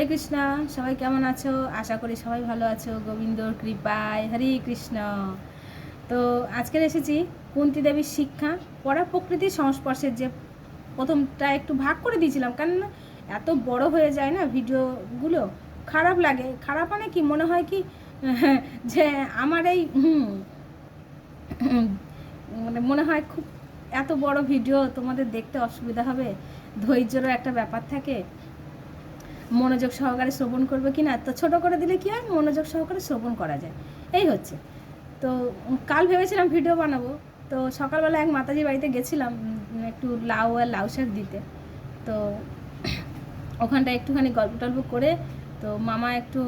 হরে কৃষ্ণ, সবাই কেমন আছো? আশা করি সবাই ভালো আছো। গোবিন্দর কৃপায়, হরে কৃষ্ণ। তো আজকের এসেছি কুন্তি দেবীর শিক্ষা, পড়া প্রকৃতির সংস্পর্শের যে প্রথমটা একটু ভাগ করে দিয়েছিলাম। কারণ এত বড় হয়ে যায় না ভিডিওগুলো? খারাপ লাগে। খারাপ মানে কি? মনে হয় কি? যে আমার এই মানে মনে হয় খুব এত বড় ভিডিও তোমাদের দেখতে অসুবিধা হবে। ধৈর্যেরও একটা ব্যাপার থাকে। মনোযোগ সহকারে শ্রবণ করবে কি না তো ছোটো করে দিলে কি হয়? মনোযোগ সহকারে শ্রবণ করা যায়। এই হচ্ছে। তো কাল ভেবেছিলাম ভিডিও বানাবো। তো সকালবেলা এক মাতাজির বাড়িতে গেছিলাম একটু লাউ আর লাউ শাক দিতে। তো ওখানটা একটুখানি গল্প টল্প করে, তো মামা একটু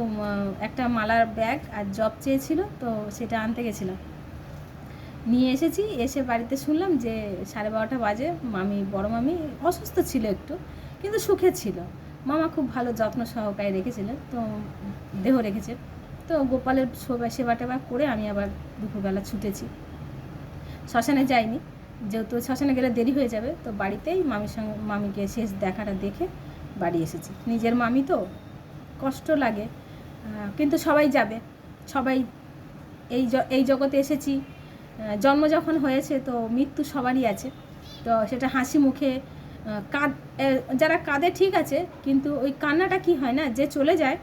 একটা মালার ব্যাগ আর জব চেয়েছিল, তো সেটা আনতে গেছিলাম। নিয়ে এসেছি, এসে বাড়িতে শুনলাম যে সাড়ে বারোটা বাজে, মামি, বড় মামি অসুস্থ ছিল একটু, কিন্তু সুখে ছিল। মামা খুব ভালো যত্ন সহকারে রেখেছিলেন তো দেহ রেখেছে। তো গোপালের সেবা টেবা করে আমি আবার দুপুরবেলা ছুটেছি। শ্মশানে যাইনি, যেহেতু শ্মশানে গেলে দেরি হয়ে যাবে, তো বাড়িতেই মামির সঙ্গে, মামিকে শেষ দেখাটা দেখে বাড়ি এসেছি। নিজের মামি তো কষ্ট লাগে কিন্তু সবাই যাবে। সবাই এই এই জগতে এসেছি জন্ম যখন হয়েছে তো মৃত্যু সবারই আছে। তো সেটা হাসি মুখে কাঁদ যারা কাঁদে ঠিক আছে, কিন্তু ওই কান্নাটা কি হয় না, যে চলে যায়,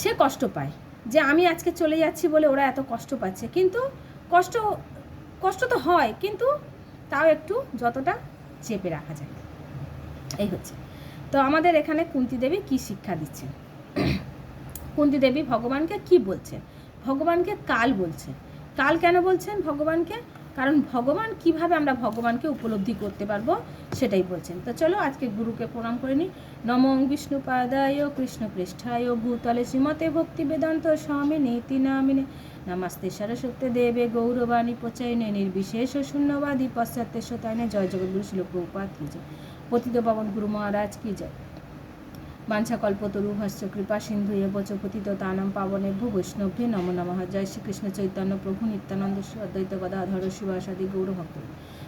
সে কষ্ট পায়। যে আমি আজকে চলে যাচ্ছি বলে ওরা এত কষ্ট পাচ্ছে। কিন্তু কষ্ট কষ্ট তো হয়, কিন্তু তাও একটু যতটা চেপে রাখা যায়। এই হচ্ছে। তো আমাদের এখানে কুন্তি দেবী কী শিক্ষা দিচ্ছে কুন্তি দেবী ভগবানকে কি বলছেন? ভগবানকে কাল বলছেন। কাল কেন বলছেন? ভগবানকে কারণ ভগবান কীভাবে আমরা ভগবানকে উপলব্ধি করতে পারব সেটাই বলছেন। তো চলো আজকে গুরুকে প্রণাম করে নিই। নমং বিষ্ণু পাদায় কৃষ্ণ পৃষ্ঠায় ভূতলে শ্রীমতে ভক্তি বেদান্ত স্বামী নীতি নামিনে। নমস্তে সরস্বতী দেবে গৌরবাণী প্রচয়নে নির্বিশেষ শূন্যবাদী পশ্চাত্য শতায়নে জয় জগৎগুরু শিল প্রভুপাত কি জয়। পতিত পাবন গুরু মহারাজ কি জয়। বাঞ্ছা কল্পতরু ভাষ্য কৃপা সিন্ধু এ বচ পতিত তানম পাবনে ভূ বৈষ্ণভ্যে নম নমঃ। জয় শ্রীকৃষ্ণ চৈতন্য প্রভু নিত্যানন্দ অদ্বৈত গদাধর শিবাসাদি গৌর ভক্ত।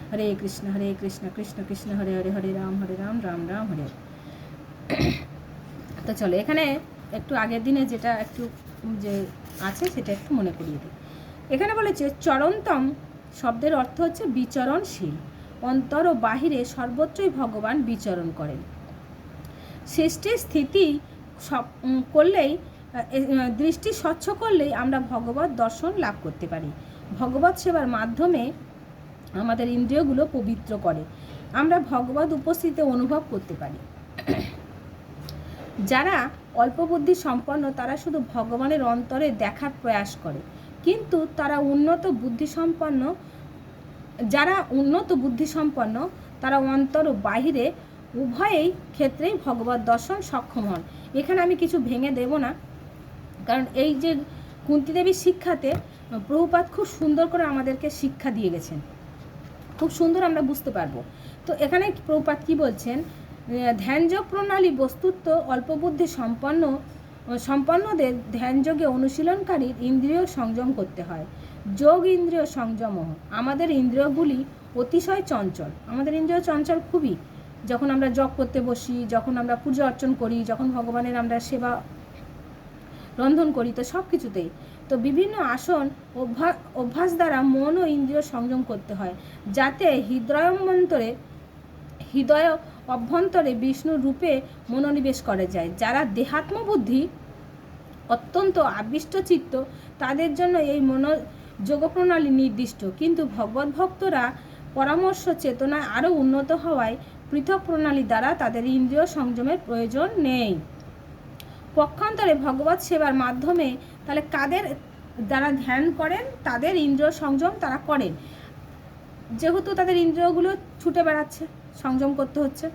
হরে কৃষ্ণ হরে কৃষ্ণ কৃষ্ণ কৃষ্ণ, হরে হরে হরে রাম হরে রাম রাম রাম হরে। তো চলো, এখানে একটু আগের দিনে যেটা একটু যে আছে সেটা একটু মনে করিয়ে দিই। এখানে বলেছে, চরন্তম শব্দের অর্থ হচ্ছে বিচরণশীল। অন্তর ও বাহিরে সর্বত্রই ভগবান বিচরণ করেন। সৃষ্টির স্থিতি সব করলেই দৃষ্টি স্বচ্ছ করলেই আমরা ভগবত দর্শন লাভ করতে পারি। ভগবত সেবার মাধ্যমে আমাদের ইন্দ্রিয়গুলো পবিত্র করে। আমরা ভগবত উপস্থিতি অনুভব করতে পারি। যারা অল্প বুদ্ধি সম্পন্ন, তারা শুধু ভগবানের অন্তরে দেখার প্রয়াস করে। কিন্তু তারা উন্নত বুদ্ধি সম্পন্ন, যারা উন্নত বুদ্ধি সম্পন্ন, তারা অন্তর ও বাহিরে উভয়েই ক্ষেত্রেই ভগবত দর্শন সক্ষম হন। এখানে আমি কিছু ভেঙে দেব না। কারণ এই যে কুন্তি দেবীর শিক্ষাতে প্রভুপাত খুব সুন্দর করে আমাদেরকে শিক্ষা দিয়ে গেছেন। খুব সুন্দর আমরা বুঝতে পারব। তো এখানে প্রভুপাত কি বলছেন? ধ্যানযোগ প্রণালী বস্তুত্ব অল্প বুদ্ধি সম্পন্ন, সম্পন্নদের ধ্যানযোগে অনুশীলনকারীর ইন্দ্রিয় সংযম করতে হয়। যোগ ইন্দ্রিয় সংযম। আমাদের ইন্দ্রিয়গুলি অতিশয় চঞ্চল। আমাদের ইন্দ্রিয় চঞ্চল খুবই। যখন আমরা জপ করতে বসি, যখন আমরা পূজা অর্চন করি, যখন ভগবানের আমরা সেবা রন্ধন করি, তো সব কিছুতেই তো বিভিন্ন আসন অভ্যাস অভ্যাস দ্বারা মন ও ইন্দ্রিয় সংযম করতে হয়, যাতে হৃদয়মন্তরে, হৃদয় অভ্যন্তরে বিষ্ণুর রূপে মনোনিবেশ করা যায়। যারা দেহাত্ম বুদ্ধি অত্যন্ত আবিষ্ট চিত্ত, তাদের জন্য এই মনো যোগপ্রণালী নির্দিষ্ট। কিন্তু ভগবত ভক্তরা পরামর্শ চেতনায় আরও উন্নত হওয়ায় পৃথক প্রণালী দ্বারা তাদের ইন্দ্রিয় সংযমের প্রয়োজন নেই। পক্ষান্তরে ভগবত সেবার মাধ্যমে তাহলে কাদের যারা ধ্যান করেন? তাদের ইন্দ্রিয় সংযম তারা করেন। যেহেতু তাদের ইন্দ্রিয়গুলো ছুটে বেড়াচ্ছে, সংযম করতে হচ্ছে।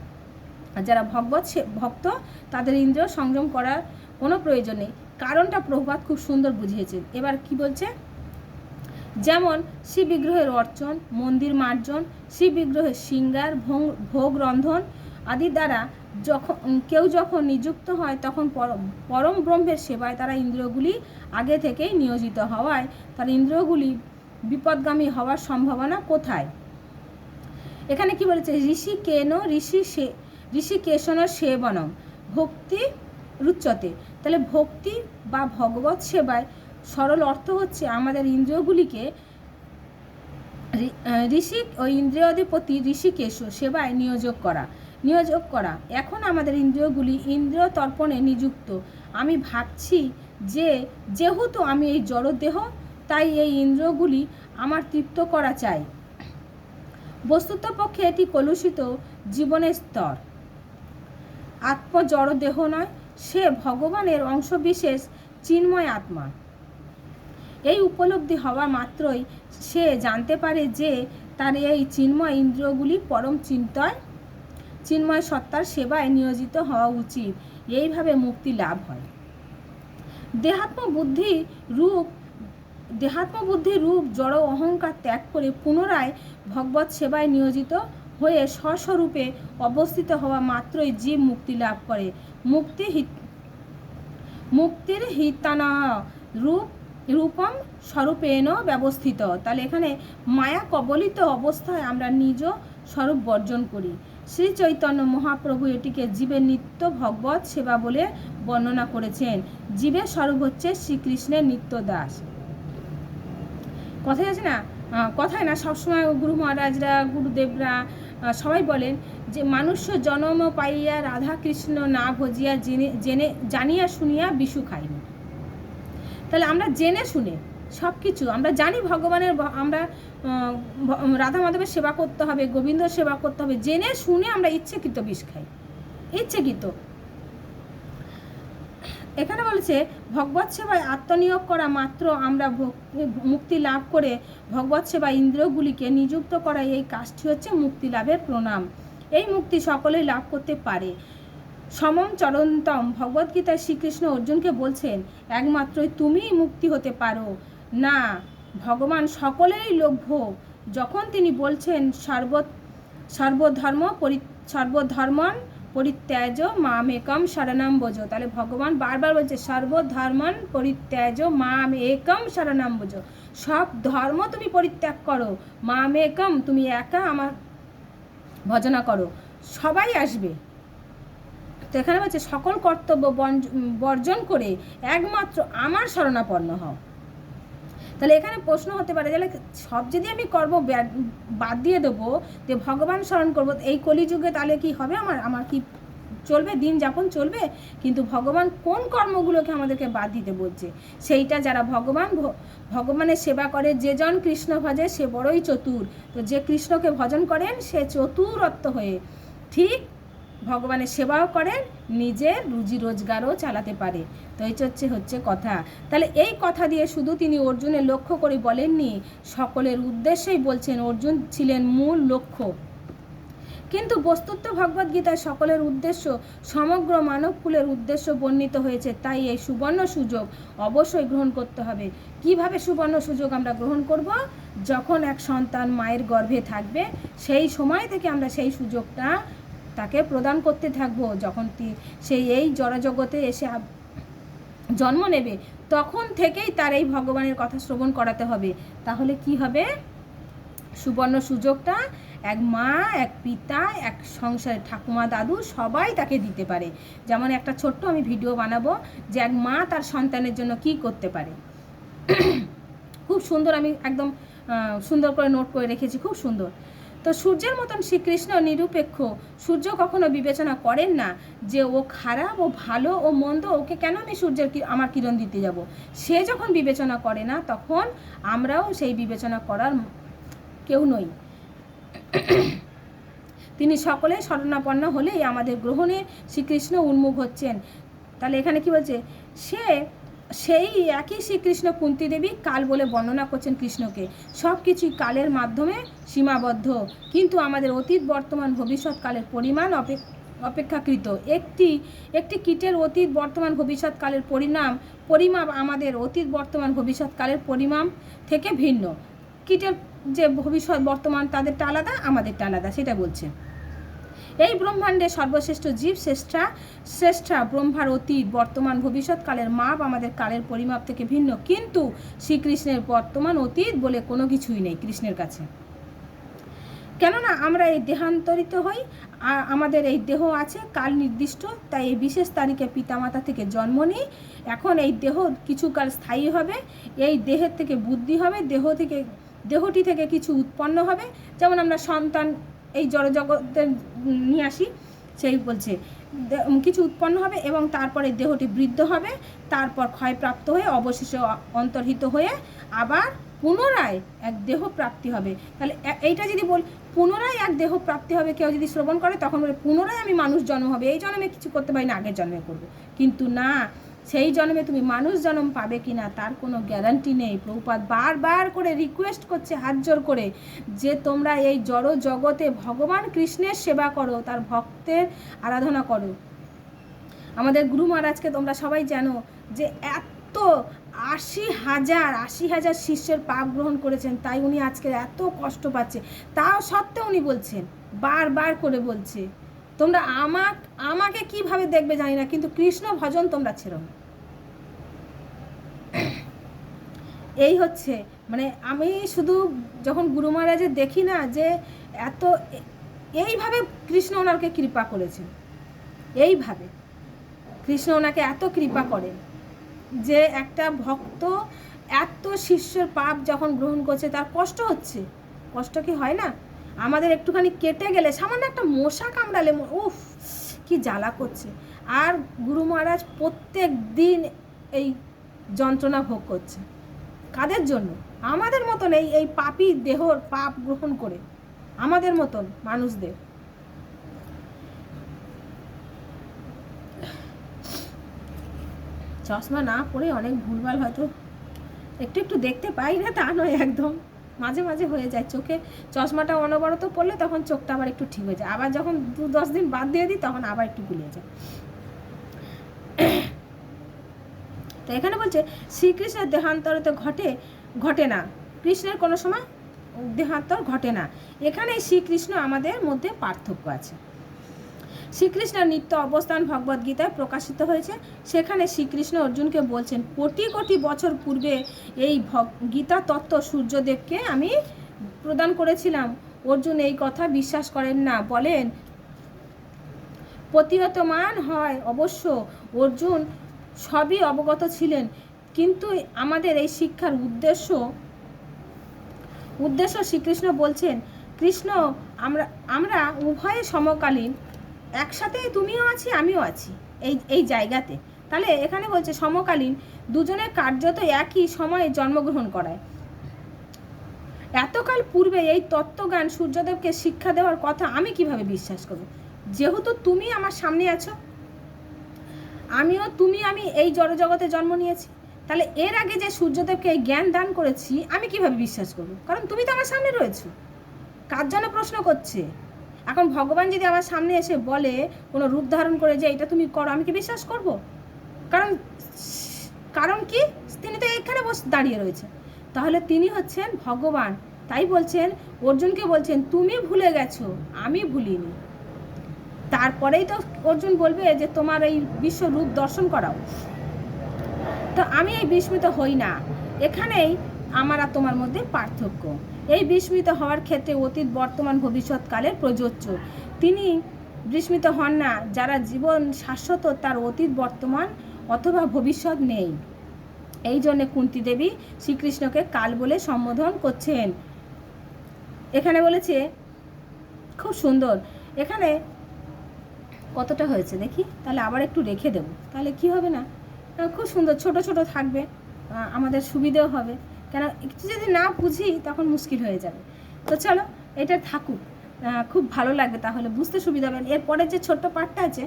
আর যারা ভগবত ভক্ত, তাদের ইন্দ্রিয় সংযম করার কোনো প্রয়োজন নেই। কারণটা প্রভাত খুব সুন্দর বুঝিয়েছেন। এবার কি বলছে? যেমন শিব বিগ্রহের অর্চন, মন্দির মার্জন শিব বিগ্রহের শৃঙ্গার, ভোগ- রন্ধন আদি দ্বারা যখন, কেউ যখন নিযুক্ত হয় তখন পর- পরম ব্রহ্মের সেবায় তারা ইন্দ্রিয়গুলি আগে থেকেই নিয়োজিত হওয়ায় তার ইন্দ্রিয়গুলি বিপদগামী হওয়ার সম্ভাবনা কোথায়? এখানে কি বলেছে? ঋষি কেন ঋষি সে ঋষি কেশন সেবনম, ভক্তি রুচ্চতে। তাহলে ভক্তি বা ভগবত সেবায় সরল অর্থ হচ্ছে আমাদের ইন্দ্রিয়গুলিকে ঋ- আহ, ঋষিক ও ইন্দ্রিয়াধিপতি ঋষিকেশ সেবায় নিয়োজক করা নিয়োজক করা। এখন আমাদের ইন্দ্রিয়গুলি ইন্দ্রিয় তর্পণে নিযুক্ত। আমি ভাবছি যে যেহেতু আমি এই জড়দেহ তাই এই ইন্দ্রিয়গুলি আমার তৃপ্ত করা চাই। বস্তুত পক্ষে এটি কলুষিত জীবনের স্তর। আত্ম জড় দেহ নয় সে ভগবানের অংশবিশেষ চিন্ময় আত্মা। এই উপলব্ধি হওয়া মাত্রই সে জানতে পারে যে তার এই চিন্ময় ইন্দ্রিয়গুলি পরম চিন্তয়, চিন্ময় সত্তার সেবায় নিয়োজিত হওয়া উচিত। এইভাবে মুক্তি লাভ হয়। দেহাত্ম বুদ্ধি রূপ দেহাত্ম বুদ্ধি রূপ জড় অহংকার ত্যাগ করে পুনরায় ভগবত সেবায় নিয়োজিত হয়ে স্বস্বরূপে অবস্থিত হওয়া মাত্রই জীব মুক্তি লাভ করে। মুক্তি মুক্তির হিতানা রূপ রূপম স্বরূপেণ ব্যবস্থিত। তাহলে এখানে মায়া কবলিত অবস্থায় আমরা নিজ স্বরূপ বর্জন করি। শ্রী চৈতন্য মহাপ্রভু এটিকে জীবের নিত্য ভগবত সেবা বলে বর্ণনা করেছেন। জীবের স্বরূপ হচ্ছে শ্রীকৃষ্ণের নিত্য দাস কথায় আছে না? কথায় না, সবসময় গুরু মহারাজরা, গুরুদেবরা সবাই বলেন যে, মানুষ জনম পাইয়া রাধা কৃষ্ণ না ভজিয়া জেনে জেনে, জানিয়া শুনিয়া বিষু খাইনি তাহলে আমরা জেনে শুনে সব কিছু আমরা জানি ভগবানের আমরা রাধা মাধবের সেবা করতে হবে গোবিন্দ সেবা করতে হবে, জেনে শুনে আমরা ইচ্ছেকৃত বিষ খাই। ইচ্ছেকৃত। এখানে বলেছে, ভগবত সেবায় আত্মনিয়োগ করা মাত্র আমরা মুক্তি লাভ করে ভগবত সেবা ইন্দ্রিয়গুলিকে নিযুক্ত করা এই কাজটি হচ্ছে মুক্তি লাভের প্রণাম। এই মুক্তি সকলেই লাভ করতে পারে। সমম চরন্তম ভগবদ্গীতায় শ্রীকৃষ্ণ অর্জুনকে বলছেন, একমাত্রই তুমিই মুক্তি হতে পারো। না, ভগবান সকলেরই লভ্য যখন তিনি বলছেন সর্ব সর্বধর্ম পরি, সর্বধর্মন পরিত্যাজ মামেকম শরণাম বোঝ তাহলে ভগবান বারবার বলছে, সর্বধর্মন পরিত্যাজ মাম একম শরণাম বোঝ সব ধর্ম তুমি পরিত্যাগ করো, মামেকম তুমি একা আমার ভজনা করো, সবাই আসবে। তো এখানে বলছে, সকল কর্তব্য বর্জন করে একমাত্র আমার শরণাপন্ন হও। তাহলে এখানে প্রশ্ন হতে পারে তাহলে সব যদি আমি ব্যাড- বাদ দিয়ে দেবো, যে ভগবান স্মরণ করব, এই কলিযুগে তাহলে কি হবে? আমার আমার কি চলবে? দিন যাপন চলবে? কিন্তু ভগবান কোন কর্মগুলোকে আমাদেরকে বাদ দিতে বলছে? সেইটা যারা ভগবান ভগবানের সেবা করে, যে জন কৃষ্ণ ভজে, সে বড়ই চতুর। তো যে কৃষ্ণকে ভজন করেন, সে চতুরত্ব হয়ে ঠিক ভগবানের সেবাও করেন নিজের রুজি রোজগারও চালাতে পারে। তো এই হচ্ছে হচ্ছে কথা। তাহলে এই কথা দিয়ে শুধু তিনি অর্জুনের লক্ষ্য করে বলেননি, সকলের উদ্দেশ্যেই বলছেন অর্জুন ছিলেন মূল লক্ষ্য। কিন্তু বস্তুত ভগবদ্গীতায় সকলের উদ্দেশ্য, সমগ্র মানবকুলের উদ্দেশ্য বর্ণিত হয়েছে, তাই এই সুবর্ণ সুযোগ অবশ্যই গ্রহণ করতে হবে। কীভাবে সুবর্ণ সুযোগ আমরা গ্রহণ করব? যখন এক সন্তান মায়ের গর্ভে থাকবে, সেই সময় থেকে আমরা সেই সুযোগটা তাকে প্রদান করতে থাকব। যখন সেই এই জড়জগতে এসে জন্ম নেবে, তখন থেকেই তার এই ভগবানের কথা শ্রবণ করাতে হবে। তাহলে কি হবে? সুবর্ণ সুযোগটা এক মা, এক পিতা, এক সংসারের ঠাকুমা, দাদু সবাই তাকে দিতে পারে। যেমন একটা ছোট্ট আমি ভিডিও বানাবো যে এক মা তার সন্তানের জন্য কি করতে পারে। খুব সুন্দর আমি একদম সুন্দর করে নোট করে রেখেছি, খুব সুন্দর। তো সূর্যের মতন শ্রীকৃষ্ণ নিরপেক্ষ, সূর্য কখনো বিবেচনা করেন না যে ও খারাপ ও ভালো ও মন্দ, ওকে কেন আমি সূর্যের আমার কিরণ দিতে যাব? সে যখন বিবেচনা করে না, তখন আমরাও সেই বিবেচনা করার কেউ নই। তিনি সকলে শরণাপন্ন হলেই আমাদের গ্রহণে শ্রীকৃষ্ণ উন্মুখ হচ্ছেন। তাহলে এখানে কি বলছে? সে সেই একই শ্রীকৃষ্ণ কুন্তি দেবী কাল বলে বর্ণনা করছেন কৃষ্ণকে। সব কিছুই কালের মাধ্যমে সীমাবদ্ধ। কিন্তু আমাদের অতীত, বর্তমান, ভবিষ্যৎ কালের পরিমাণ অপে- অপেক্ষাকৃত। একটি একটি কীটের অতীত, বর্তমান, ভবিষ্যৎ কালের পরিণাম, পরিমাপ আমাদের অতীত, বর্তমান, ভবিষ্যৎ কালের পরিমাপ থেকে ভিন্ন। কীটের যে ভবিষ্যৎ, বর্তমান, তাদেরটা আলাদা, আমাদেরটা আলাদা, সেটা বলছে। এই ব্রহ্মাণ্ডে সর্বশ্রেষ্ঠ জীব শ্রেষ্ঠা শ্রেষ্ঠা ব্রহ্মার অতীত, বর্তমান, ভবিষ্যৎ কালের মাপ আমাদের কালের পরিমাপ থেকে ভিন্ন। কিন্তু শ্রীকৃষ্ণের বর্তমান অতীত বলে কোনো কিছুই নেই কৃষ্ণের কাছে। কেননা আমরা এই দেহান্তরিত হই আমাদের এই দেহ আছে কাল নির্দিষ্ট, তাই এই বিশেষ তারিখে পিতামাতা থেকে জন্ম নিই। এখন এই দেহ কিছুকাল স্থায়ী হবে, এই দেহের থেকে বুদ্ধি হবে, দেহ থেকে, দেহটি থেকে কিছু উৎপন্ন হবে। যেমন আমরা সন্তান এই জড়জগতের নিয়ে আসি, সেই বলছে কিছু উৎপন্ন হবে এবং তারপরে দেহটি বৃদ্ধ হবে, তারপর ক্ষয়প্রাপ্ত হয়ে অবশেষে অন্তর্হিত হয়ে আবার পুনরায় এক দেহ প্রাপ্তি হবে। তাহলে এইটা যদি বল, পুনরায় এক দেহ প্রাপ্তি হবে, কেউ যদি শ্রবণ করে, তখন বলে, পুনরায় আমি মানুষ জন্ম হবে। এই জন্মে কিছু করতে পারি না, আগের জন্মে করব। কিন্তু না সেই জন্মে তুমি মানুষ জন্ম পাবে কি না তার কোনো গ্যারান্টি নেই। প্রভুপাত বারবার করে রিকোয়েস্ট করছে, হাত জোর করে যে তোমরা এই জড় জগতে ভগবান কৃষ্ণের সেবা করো, তার ভক্তের আরাধনা করো। আমাদের গুরু মহারাজকে তোমরা সবাই জানো যে এত আশি হাজার আশি হাজার শিষ্যের পাপ গ্রহণ করেছেন, তাই উনি আজকে এত কষ্ট পাচ্ছে। তাও সত্ত্বেও উনি বলছেন, বারবার করে বলছে, তোমরা আমাক, আমাকে কীভাবে দেখবে জানি না, কিন্তু কৃষ্ণ ভজন তোমরা ছেড়ো না। এই হচ্ছে। মানে আমি শুধু যখন গুরু মহারাজের দেখি না যে এত এইভাবে কৃষ্ণ ওনাকে কৃপা করেছেন। এইভাবে কৃষ্ণ ওনাকে এত কৃপা করেন যে একটা ভক্ত এত শিষ্যের পাপ যখন গ্রহণ করছে, তার কষ্ট হচ্ছে। কষ্ট কি হয় না? আমাদের একটুখানি কেটে গেলে, সামান্য একটা মশা কামড়ালে উফ, কি জ্বালা করছে। আর গুরু মহারাজ প্রত্যেক দিন এই যন্ত্রণা ভোগ করছে। কাদের জন্য? আমাদের মতন এই এই পাপি দেহর পাপ গ্রহণ করে। আমাদের মতন মানুষদের। চশমা না পরে অনেক ভুলভাল হয়তো একটু একটু দেখতে পাই না, তা নয় একদম। মাঝে মাঝে হয়ে যায়। চোখে চশমাটা অনবরত পড়লে তখন চোখটা আবার একটু ঠিক হয়ে যায়। আবার যখন দু দশ দিন বাদ দিয়ে দিই, তখন আবার একটু গুলিয়ে যায়। তো এখানে বলছে, শ্রীকৃষ্ণের দেহান্তরিত ঘটে ঘটে না। কৃষ্ণের কোনো সময় দেহান্তর ঘটে না। এখানে শ্রীকৃষ্ণ আমাদের মধ্যে পার্থক্য আছে। শ্রীকৃষ্ণের নিত্য অবস্থান ভগবদ গীতায় প্রকাশিত হয়েছে। সেখানে শ্রীকৃষ্ণ অর্জুনকে বলছেন, কোটি কোটি বছর পূর্বে এই গীতা তত্ত্ব সূর্যদেবকে আমি প্রদান করেছিলাম। অর্জুন এই কথা বিশ্বাস করেন না। বলেন, প্রতিহতমান হয় অবশ্য অর্জুন সবই অবগত ছিলেন, কিন্তু আমাদের এই শিক্ষার উদ্দেশ্য উদ্দেশ্য শ্রীকৃষ্ণ বলছেন, কৃষ্ণ, আমরা আমরা উভয়ে সমকালীন একসাথে তুমিও আছি, আমিও আছি, এই এই জায়গাতে। তাহলে এখানে বলছে, সমকালীন দুজনের কার্যত একই সময়ে জন্মগ্রহণ করায়। এতকাল পূর্বে এই তত্ত্বজ্ঞান সূর্যদেবকে শিক্ষা দেওয়ার কথা আমি কীভাবে বিশ্বাস করব? যেহেতু তুমি আমার সামনে আছো আমিও, তুমি, আমি এই জড়জগতে জন্ম নিয়েছি। তাহলে এর আগে যে সূর্যদেবকে এই জ্ঞান দান করেছি, আমি কীভাবে বিশ্বাস করব? কারণ তুমি তো আমার সামনে রয়েছো। কার জন্য প্রশ্ন করছে? এখন ভগবান যদি আমার সামনে এসে বলে, কোনো রূপ ধারণ করে যে এটা তুমি করো, আমি কি বিশ্বাস করব? কারণ কারণ কি? তিনি তো এখানে বসে, দাঁড়িয়ে রয়েছে। তাহলে তিনি হচ্ছেন ভগবান। তাই বলছেন, অর্জুনকে বলছেন, তুমি ভুলে গেছো, আমি ভুলিনি। তারপরেই তো অর্জুন বলবে যে তোমার এই বিশ্ব রূপ দর্শন করাও। তো আমি এই বিস্মিত হই না। এখানেই আমার আর তোমার মধ্যে পার্থক্য। এই বিস্মিত হওয়ার ক্ষেত্রে অতীত, বর্তমান ভবিষ্যৎকালের প্রযোজ্য। তিনি বিস্মিত হন না, যারা জীবন শাশ্বত তার অতীত, বর্তমান অথবা ভবিষ্যৎ নেই। এই জন্যে কুন্তি দেবী শ্রীকৃষ্ণকে কাল বলে সম্বোধন করছেন। এখানে বলেছে, খুব সুন্দর। এখানে কতটা হয়েছে দেখি? তাহলে আবার একটু রেখে দেবো। তাহলে কি হবে না? খুব সুন্দর, ছোট ছোট থাকবে। আমাদের সুবিধেও হবে। কেন, একটু যদি না বুঝি, তখন মুশকিল হয়ে যাবে। তো চলো, এটা থাকুক। খুব ভালো লাগবে তাহলে, বুঝতে সুবিধা হবে। এরপরে যে ছোট্ট পার্টটা আছে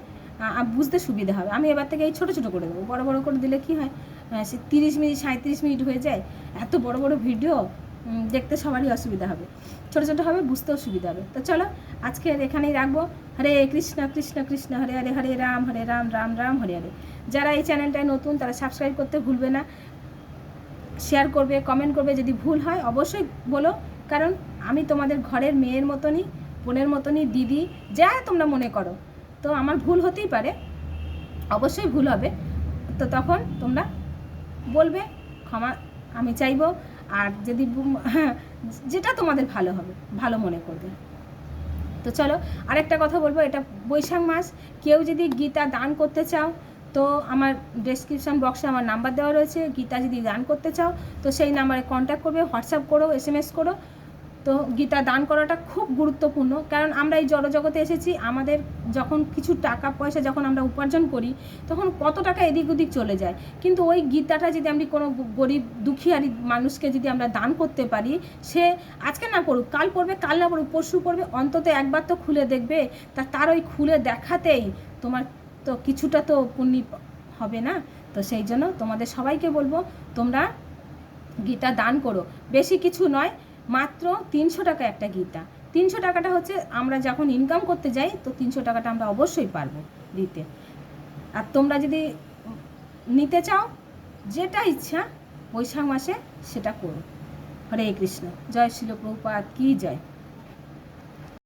বুঝতে সুবিধা হবে। আমি এবার থেকে এই ছোটো ছোটো করে দেবো। বড় বড় করে দিলে কি হয়? সে তিরিশ মিনিট সাঁত্রিশ মিনিট হয়ে যায়। এত বড় বড় ভিডিও? দেখতে সবারই অসুবিধা হবে। ছোটো ছোটো হবে, বুঝতেও সুবিধা হবে। তো চলো আজকের এখানেই রাখব। হরে কৃষ্ণ কৃষ্ণ কৃষ্ণ, হরে হরে হরে রাম হরে রাম রাম রাম, হরে হরে। যারা এই চ্যানেলটায় নতুন, তারা সাবস্ক্রাইব করতে ভুলবে না। শেয়ার করবে, কমেন্ট করবে, যদি ভুল হয়, অবশ্যই বলো। কারণ আমি তোমাদের ঘরের মেয়ের মতনই, বোনের মতনই, দিদি, যা তোমরা মনে করো। তো আমার ভুল হতেই পারে, অবশ্যই ভুল হবে। তো তখন তোমরা বলবে, ক্ষমা, আমি চাইব। আর যদি হ্যাঁ যেটা তোমাদের ভালো হবে, ভালো মনে করবে। তো চলো আর একটা কথা বলব, এটা বৈশাখ মাস, কেউ যদি গীতা দান করতে চাও, তো আমার ডেসক্রিপশান বক্সে আমার নাম্বার দেওয়া রয়েছে, গীতা যদি দান করতে চাও, তো সেই নাম্বারে কন্ট্যাক্ট করবে হোয়াটসঅ্যাপ করো এস এম এস করো তো গীতা দান করাটা খুব গুরুত্বপূর্ণ। কারণ আমরা এই জড়জগতে এসেছি, আমাদের যখন কিছু টাকা, পয়সা যখন আমরা উপার্জন করি, তখন কত টাকা এদিক ওদিক চলে যায়। কিন্তু ওই গীতাটা যদি আমি কোনো গরিব দুঃখিয়ারি মানুষকে যদি আমরা দান করতে পারি, সে আজকে না পড়ুক কাল পড়বে কাল না পড়ুক পরশু পড়বে অন্তত একবার তো খুলে দেখবে। তা তার ওই খুলে দেখাতেই তোমার তো কিছুটা তো পুণ্যি হবে না। তো সেই জন্য তোমাদের সবাইকে বলব, তোমরা গীতা দান করো। বেশি কিছু নয় মাত্র তিনশো টাকা একটা গীতা। তিনশো টাকাটা হচ্ছে আমরা যখন ইনকাম করতে যাই, তো তিনশো টাকাটা আমরা অবশ্যই পারব দিতে। আর তোমরা যদি নিতে চাও, যেটা ইচ্ছা বৈশাখ মাসে সেটা করো। হরে কৃষ্ণ। জয় শিল প্রভুপাত কী জয়।